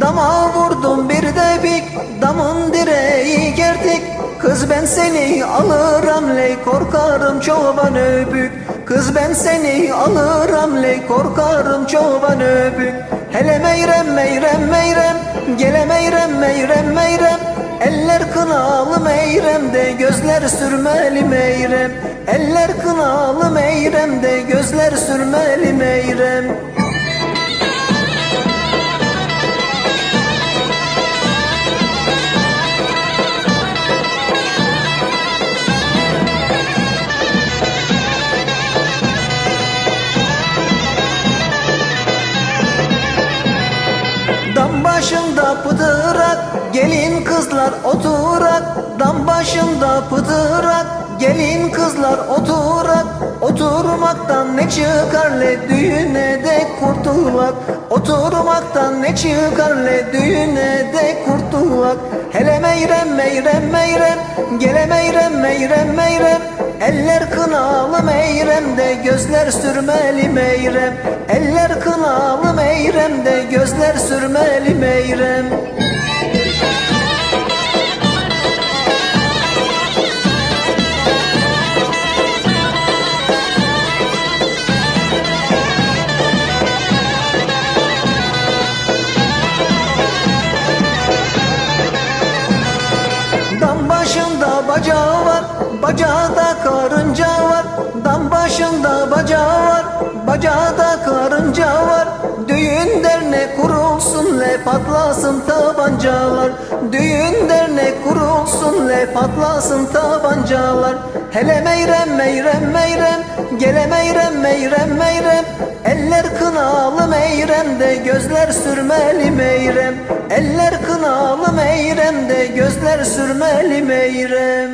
Dama vurdum bir de bir damın direği gerdik. Kız ben seni alırım ley korkarım çoban öbük Kız ben seni alırım ley korkarım çoban öbük Hele meyrem meyrem meyrem Gele meyrem meyrem meyrem. Eller kınalı meyremde gözler sürmeli meyrem. Eller kınalı meyremde gözler sürmeli meyrem kızlar oturak Dam başında pıtırak. Gelin kızlar oturak Oturmaktan ne çıkar le düğüne de kurtulak. Oturmaktan ne çıkar le düğüne de kurtulak. Hele meyrem meyrem meyrem Gele meyrem meyrem meyrem. Eller kınalı meyremde gözler sürmeli meyrem. Eller kınalı meyremde gözler sürmeli meyrem bacağda karınca var. Dam başında bacağı var, bacağda karınca var. Düğün dernek kurulsun le patlasın tabancalar. Düğün dernek kurulsun le patlasın tabancalar. Hele meyrem meyrem meyrem, gele meyrem meyrem meyrem. Eller kınalı meyremde gözler sürmeli meyrem Eller kınalı meyremde gözler sürmeli meyrem